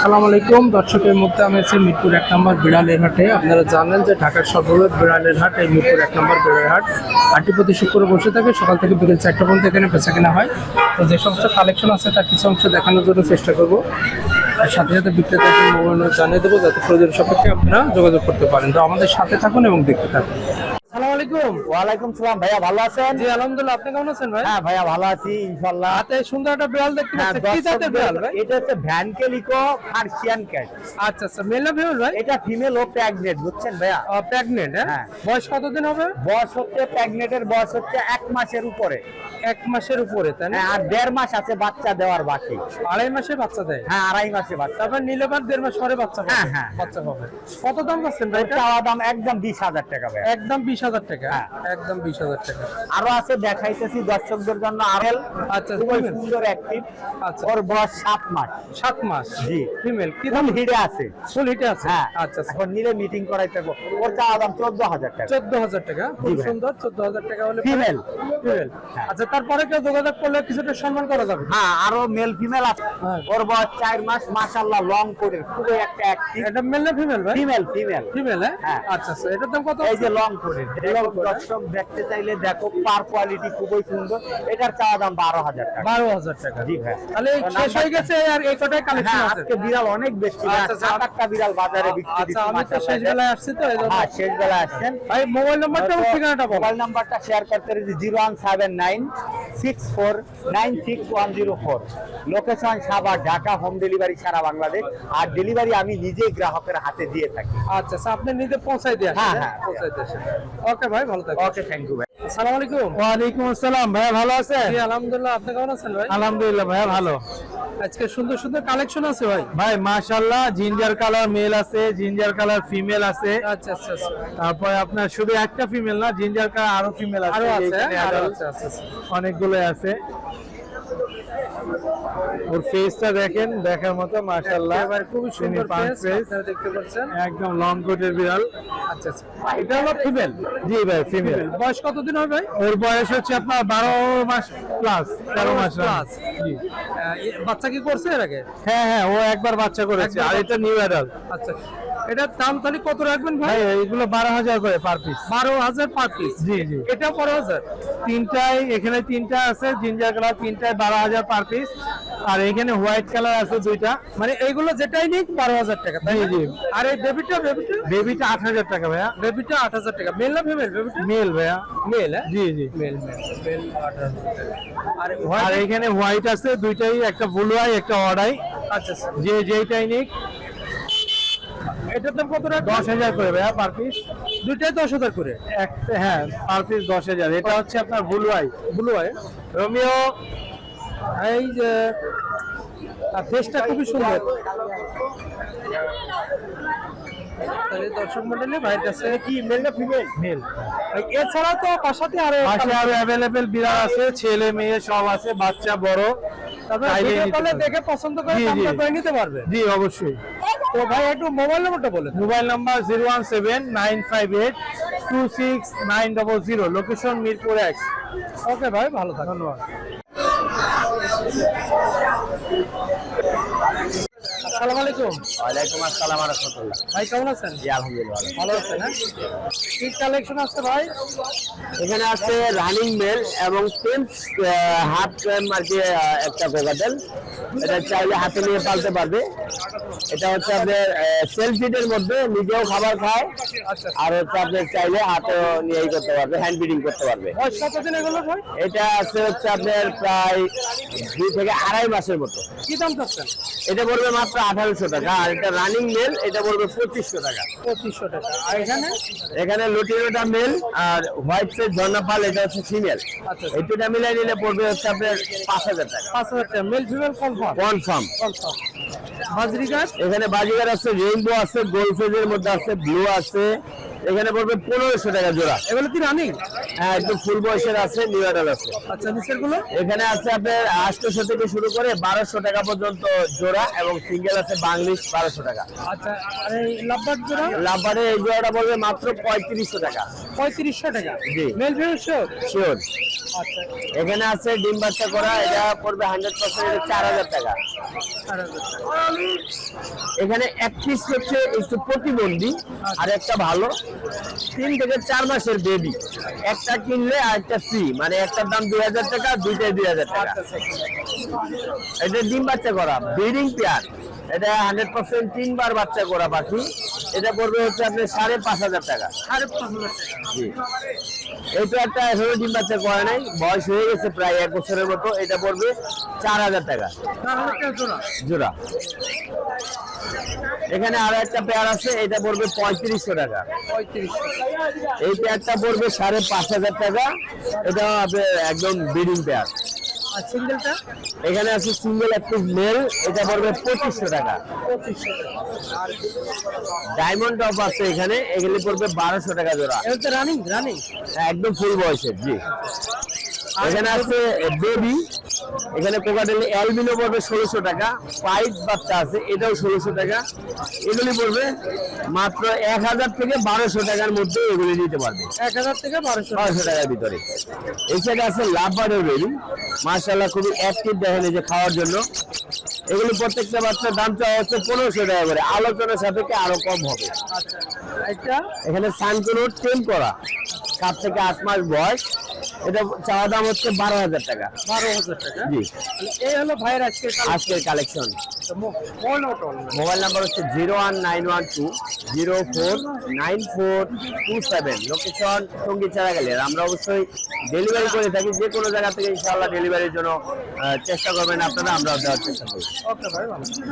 আসসালামু আলাইকুম। দর্শকের মধ্যে আমি আছি মিরপুর এক নম্বর বিড়ালের হাটে। আপনারা জানেন যে ঢাকার সর্ববৃহৎ বিড়ালের হাট এই মিরপুর এক নম্বর বিড়ালের হাট। হাটটি প্রতি শুক্র বসে থাকে, সকাল থেকে বিকেল চারটা পর্যন্ত এখানে বেচা কেনা হয়। তো যে সমস্ত কালেকশন আছে তার কিছু অংশ দেখানোর জন্য চেষ্টা করব। আর সাথে সাথে বিক্রেতাকে মোবাইল জানিয়ে দেবো, যাতে প্রয়োজন সাপেক্ষে আপনারা যোগাযোগ করতে পারেন। তো আমাদের সাথে থাকুন এবং দেখতে থাকুন। আলাইকুম। ওয়ালাইকুম সালাম। ভাইয়া ভালো আছেন? জি আলহামদুলিল্লাহ। আপনি কেমন আছেন ভাই? হ্যাঁ ভাইয়া ভালো আছি ইনশাল্লাহ হাতে সুন্দর একটা বিড়াল দেখতে হ্যাঁ, পাচ্ছি। কি জাতের বিড়াল ভাই? এটা হচ্ছে ভ্যান কেলিকো পার্সিয়ান ক্যাট। আচ্ছা আচ্ছা। মেল না ফিমেল ভাই? এটা ফিমেল ও প্রেগনেন্ট বুঝছেন ভাইয়া? প্রেগনেন্ট হ্যাঁ? হ্যাঁ। বয়স কতদিন হবে? বয়স হচ্ছে প্রেগনেন্টের বয়স হচ্ছে এক মাসের উপরে। এক মাসের উপরে তাই না? হ্যাঁ, আর দেড় মাস আছে বাচ্চা দেওয়ার বাকি। আড়াই মাসে বাচ্চা দেয়? হ্যাঁ আড়াই মাসে বাচ্চা। তারপর নিলে বার দেড় মাস পরে বাচ্চা হ্যাঁ, হ্যাঁ। বাচ্চা পাবে। কত দাম পাচ্ছেন ভাই এটা? চাওয়া দাম একদম বিশ হাজার টাকা ভাইয়া। একদম বিশ হাজার টাকা। হ্যাঁ। একদম বিশ হাজার টাকা। আরও আছে দেখাইতেছি দর্শকদের জন্য আরেল আচ্ছা, সুন্দর অ্যাক্টিভ আচ্ছা। ওর বয়স সাত মাস। সাত মাস। জি। ফিমেল কি দাম আছে। ফুল হিটে আছে? হ্যাঁ। আচ্ছা আচ্ছা। এখন নিলে মিটিং করাইতে হবে। ওর চাওয়া দাম চোদ্দ হাজার টাকা। চোদ্দ হাজার টাকা? খুব সুন্দর। চোদ্দ হাজার টাকা হলে ফিমেল ফিমেল হ্যাঁ। আচ্ছা তারপরে কেউ যোগাযোগ করলে কিছুটা সম্মান করা যাবে? হ্যাঁ আরও মেল ফিমেল আছে। হ্যাঁ। ওর বয়স চার মাস মাশাল্লাহ লং করে। খুবই একটা অ্যাক্টিভ এটা মেল না ফিমেল ভাই? ফিমেল ফিমেল ফিমেল হ্যাঁ। আচ্ছা আচ্ছা। এটার দাম কত এই যে লং করে। Long দর্শক দেখতে চাইলে দেখো পার কোয়ালিটি খুবই সুন্দর। এটার চাওয়া দাম বারো হাজার টাকা। বারো হাজার টাকা। জি ভাই। তাহলে শেষ হয়ে গেছে আর এই কটাই কালেকশন হ্যাঁ আছে? আজকে বিড়াল অনেক বেশি আচ্ছা, আচ্ছা। সাত আটটা বিড়াল বাজারে বিক্রি আচ্ছা আমি তো শেষ বেলায় আসছি তো হ্যাঁ শেষ বেলা আসছেন। ভাই মোবাইল নাম্বারটা ঠিকানাটা মোবাইল নাম্বারটা শেয়ার করতে রয়েছে zero one seven nine six four nine six one zero four. Location Savar Dhaka home delivery সারা বাংলাদেশ। আর ডেলিভারি আমি নিজেই গ্রাহকের হাতে দিয়ে থাকি। আচ্ছা আচ্ছা আপনি নিজে পৌঁছাই দিয়ে হ্যাঁ, হ্যাঁ? হ্যাঁ। পৌঁছাই দিয়ে ওকে ভাই ভালো থাকবেন। ওকে থ্যাংক ইউ ভাই। আসসালামু আলাইকুম। ওয়ালাইকুম আসসালাম ভাই ভালো আছেন? জি আলহামদুলিল্লাহ আপনি কেমন আছেন ভাই? আলহামদুলিল্লাহ ভাই ভালো। আজকে সুন্দর সুন্দর কালেকশন আছে ভাই? ভাই মাশাআল্লাহ জিঞ্জার কালার মেল আছে জিঞ্জার কালার ফিমেল আছে। আচ্ছা আচ্ছা আচ্ছা। তারপরে আপনার শুধু একটা ফিমেল না জিঞ্জার কালার আরও ফিমেল আছে। আরও আছে adult আছে আচ্ছা আচ্ছা। অনেকগুলো আছে। ওর ফেসটা দেখেন দেখার মতো মাশাআল্লাহ। এবার খুবই সুন্দর ফেস আপনারা দেখতে পাচ্ছেন। একদম লং কোটের বিড়াল। আচ্ছা আচ্ছা। এটা হলো ফিমেল জি ভাই ফিমেল বয়স কতদিন হবে ভাই? ওর বয়স হচ্ছে আপনার বারো মাস প্লাস তেরো মাস Plus। জি। বাচ্চা কি করছে এর আগে? হ্যাঁ হ্যাঁ ও একবার বাচ্চা করেছে আর এটা নিউ অ্যাডাল্ট আচ্ছা। এটার দাম তাহলে কত রাখবেন ভাই? এইগুলো বারো হাজার করে পার পিস বারো হাজার পার পিস জি জি। এটা বারো হাজার? তিনটায় এখানে তিনটা আছে জিঞ্জার কালার তিনটায় বারো হাজার পার পিস আর এখানে হোয়াইট কালার আছে দুইটা। মানে এইগুলো যেটাই নিক বারো হাজার টাকা তাই জি, আর এই বেবিটা বেবিটা বেবিটা আট হাজার টাকা ভাইয়া। বেবিটা আট হাজার টাকা। মেল না ফিমেল বেবিটা মেল ভাইয়া। মেল হ্যাঁ? জি জি। মেল মেল আট হাজার আর এখানে হোয়াইট আছে দুইটাই একটা ব্লু আই একটা অর্ডাই আচ্ছা আচ্ছা। যে যেইটাই নিক। এটার দাম কত দশ হাজার করে ভাইয়া পার পিস দুইটাই দশ হাজার করে। হ্যাঁ পার পিস দশ হাজার। এটা হচ্ছে আপনার রোমিও এই যে ফেসটা খুবই সুন্দর। তাহলে দর্শক মন্ডলী ভাইয়ের কাছে কি মেল না ফিমেল মেল এছাড়াও তো বাসাতে আরও পাশে আরও অ্যাভেলেবেল বিড়াল আছে ছেলে মেয়ে সব আছে বাচ্চা বড়। দেখে পছন্দ করে। দামটা নিতে পারবে। জি অবশ্যই। তো ভাই একটু মোবাইল নাম্বারটা বলে mobile number zero one seven nine five eight two six nine double zero location Mirpur এক। ওকে ভাই ভালো থাকুন ধন্যবাদ। আসসালামু আলাইকুম। ওয়ালাইকুম আসসালাম রহমতুল্লাহ। ভাই কেমন আছেন? জি আলহামদুলিল্লাহ ভালো। আছেন হ্যাঁ? কি কালেকশন আছে ভাই? এখানে আছে রানিং মেল এবং পেন্স হাফ টাইম আর কি একটা কোকাটেল এটা চাইলে হাতে নিয়ে পালতে পারবে। এটা হচ্ছে আপনার সেলফ ফিডের মধ্যে নিজেও খাবার খায় আচ্ছা আর হচ্ছে আপনার চাইলে হাতেও নিয়েই করতে পারবে হ্যান্ড ফিডিং করতে পারবে। এটা আছে হচ্ছে আপনার প্রায় দুই থেকে আড়াই মাসের মতো। কি দাম চাচ্ছেন? এটা পড়বে মাত্র আঠারোশো টাকা। আর এটা রানিং মেল এটা পড়বে পঁচিশশো টাকা। পঁচিশশো টাকা। আর এখানে? এখানে লুটিনোটা মেল আর হোয়াইট সেট ঝর্ণা পাল এটা হচ্ছে ফিমেল আচ্ছা। এই দুটা মিলাই নিলে পড়বে হচ্ছে আপনার পাঁচ হাজার টাকা। পাঁচ হাজার টাকা। Male female confirm confirm confirm বাজরি এখানে বাজিগার আছে রেইনবো আছে গোল্ড ফেজের মধ্যে আছে ব্লু আছে এখানে পড়বে পনেরোশো টাকা জোড়া। এগুলো কি রানিং? হ্যাঁ একদম ফুল বয়সের আছে নিউ অ্যাডাল আছে। আচ্ছা নিচেরগুলো এখানে আছে আপনার আটশোশো থেকে শুরু করে বারোশো টাকা পর্যন্ত জোড়া এবং সিঙ্গেল আছে বাংলিশ বারোশো টাকা। আচ্ছা আর এই লাভবার জোড়া? লাভবারে এই জোড়াটা পড়বে মাত্র পঁয়ত্রিশশো টাকা। পঁয়ত্রিশশো টাকা। জি। মেল ফিমেল শিওর শিওর এখানে আছে ডিম বাচ্চা করা এটা পড়বে হান্ড্রেড পার্সেন্ট চার হাজার টাকা। এখানে এক পিস হচ্ছে একটু প্রতিবন্ধী আর একটা ভালো। তিন থেকে চার মাসের বেবি একটা কিনলে আর একটা ফ্রি মানে একটার দাম দুই হাজার টাকা দুইটাই দুই হাজার টাকা। আচ্ছা আচ্ছা এটা ডিম বাচ্চা করা ব্রিডিং পেয়ার এটা হান্ড্রেড পার্সেন্ট তিনবার বাচ্চা করা পাখি। এটা পড়বে হচ্ছে আপনার সাড়ে পাঁচ হাজার টাকা। সাড়ে পাঁচ হাজার টাকা। জি। এই পেয়ারটা এখনও ডিম বাচ্চা করে নাই বয়স হয়ে গেছে প্রায় এক বছরের মতো এটা পড়বে চার হাজার টাকা। জোড়া? এখানে আরও একটা পেয়ার আছে এটা পড়বে পঁয়ত্রিশশো টাকা। এই পেয়ারটা পড়বে সাড়ে পাঁচ হাজার টাকা এটা একদম ব্রিডিং পেয়ার। আর সিঙ্গেলটা? এখানে আছে সিঙ্গেল একটি মেল এটা পড়বে পঁচিশশো টাকা। ডায়মন্ড টপ আছে এখানে এগুলি পড়বে বারোশো টাকা জোড়া। এটা রানিং রানিং একদম ফুল বয়সের জি। এখানে আছে বেবি এখানে কোকাটেল অ্যালবিনো পড়বে ষোলোশো টাকা পাইপ বাচ্চা আছে এটাও ষোলোশো টাকা। এগুলি পড়বে মাত্র এক হাজার থেকে বারোশো টাকার মধ্যে এগুলি নিতে পারবে। এক হাজার থেকে বারোশো। বারোশো টাকার ভিতরে। সাইডে আছে লাভ বার্ডের বেবি। মার্শাল্লাহ খুবই অ্যাক্টিভ দেখেন এই যে খাওয়ার জন্য। এগুলি প্রত্যেকটা বাচ্চার দাম চাওয়া হচ্ছে পনেরোশো টাকা করে। আলোচনার সাপেক্ষে আরও কম হবে। আচ্ছা এটা এখানে সানকুনো টেম করা। সাত থেকে আট মাস বয়স। এটা চাওয়া দাম হচ্ছে বারো হাজার টাকা। বারো হাজার টাকা? জি। এই হলো ভাইয়ের আজকে আজকের কালেকশন মোবাইল নাম্বার হচ্ছে zero one nine one two zero four nine four two seven. Location সংগীত ছাড়া গেলে আমরা অবশ্যই ডেলিভারি করে থাকি। যে কোনো জায়গা থেকে ইনশাআল্লাহ ডেলিভারির জন্য চেষ্টা করবেন আপনারা আমরা দেওয়ার চেষ্টা করি। ওকে ভাই ধন্যবাদ।